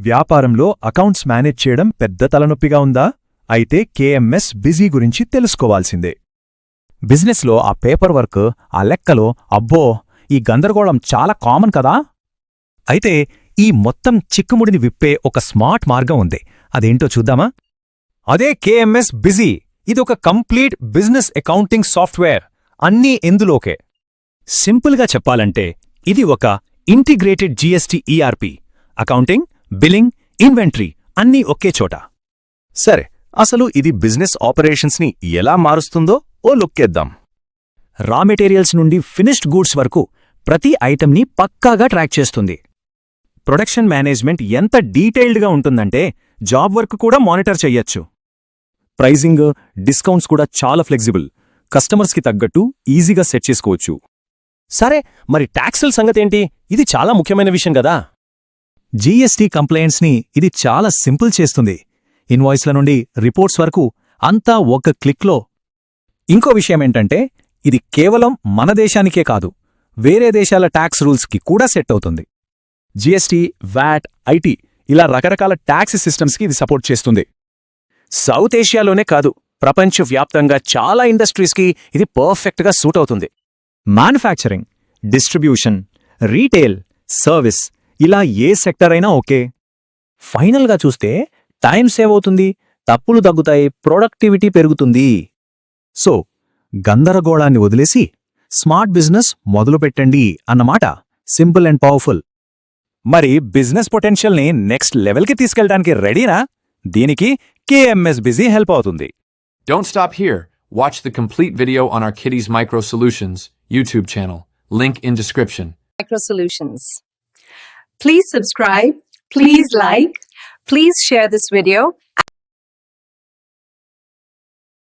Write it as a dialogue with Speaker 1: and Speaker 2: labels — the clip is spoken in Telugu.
Speaker 1: వ్యాపారంలో అకౌంట్స్ మేనేజ్ చేయడం పెద్ద తలనొప్పిగా ఉందా? అయితే కేఎంఎస్ బిజీ గురించి తెలుసుకోవాల్సిందే.
Speaker 2: బిజినెస్లో ఆ పేపర్ వర్క్ ఆ లెక్కలు అబ్బో ఈ గందరగోళం చాలా కామన్ కదా? అయితే ఈ మొత్తం చిక్కుముడిని విప్పే ఒక స్మార్ట్ మార్గం ఉంది. అదేంటో చూద్దామా? అదే కేఎంఎస్ బిజీ. ఇది ఒక కంప్లీట్ బిజినెస్ అకౌంటింగ్ సాఫ్ట్వేర్. అన్నీ ఎందులోకే సింపుల్గా చెప్పాలంటే ఇది ఒక integrated GST ERP. Accounting billing inventory అన్నీ ఒకే చోట.
Speaker 1: సరే అసలు ఇది బిజినెస్ ఆపరేషన్స్ని ఎలా మారుస్తుందో ఓ లుక్కేద్దాం
Speaker 2: రా మెటీరియల్స్ నుండి ఫినిష్డ్ గూడ్స్ వరకు ప్రతి ఐటెంని పక్కాగా ట్రాక్ చేస్తుంది. ప్రొడక్షన్ మేనేజ్మెంట్ ఎంత డీటెయిల్డ్గా ఉంటుందంటే జాబ్ వర్క్ కూడా మానిటర్ చెయ్యొచ్చు. ప్రైజింగ్ డిస్కౌంట్స్ కూడా చాలా ఫ్లెక్సిబుల్. కస్టమర్స్కి తగ్గట్టు ఈజీగా సెట్ చేసుకోవచ్చు. సరే మరి ట్యాక్సుల సంగతేంటి? ఇది చాలా ముఖ్యమైన విషయం కదా. జీఎస్టీ కంప్లైంట్స్ని ఇది చాలా సింపుల్ చేస్తుంది. ఇన్వాయిస్ల నుండి రిపోర్ట్స్ వరకు అంతా ఒక క్లిక్లో. ఇంకో విషయమేంటంటే ఇది కేవలం మన దేశానికే కాదు వేరే దేశాల ట్యాక్స్ రూల్స్కి కూడా సెట్ అవుతుంది.
Speaker 1: జీఎస్టీ వ్యాట్ ఐటీ ఇలా రకరకాల ట్యాక్స్ సిస్టమ్స్కి ఇది సపోర్ట్ చేస్తుంది.
Speaker 2: సౌత్ ఏషియాలోనే కాదు ప్రపంచవ్యాప్తంగా చాలా ఇండస్ట్రీస్కి ఇది పర్ఫెక్ట్గా సూట్ అవుతుంది. మ్యానుఫ్యాక్చరింగ్ డిస్ట్రిబ్యూషన్ రీటైల్ సర్వీస్ ఇలా ఏ సెక్టర్ అయినా ఓకే ఫైనల్గా చూస్తే టైం సేవ్ అవుతుంది తప్పులు తగ్గుతాయి ప్రొడక్టివిటీ పెరుగుతుంది సో గందరగోళాన్ని వదిలేసి స్మార్ట్ బిజినెస్ మొదలుపెట్టండి అన్నమాట సింపుల్ అండ్ పవర్ఫుల్ మరి బిజినెస్ పొటెన్షియల్ని నెక్స్ట్ లెవెల్కి తీసుకెళ్ళడానికి రెడీనా దీనికి కేఎంఎస్ బిజీ హెల్ప్ అవుతుంది
Speaker 3: Don't stop here. Watch the complete video on our Kitty's Micro Solutions YouTube channel. Link in description.
Speaker 4: Micro Solutions. Please subscribe, please like, please share this video,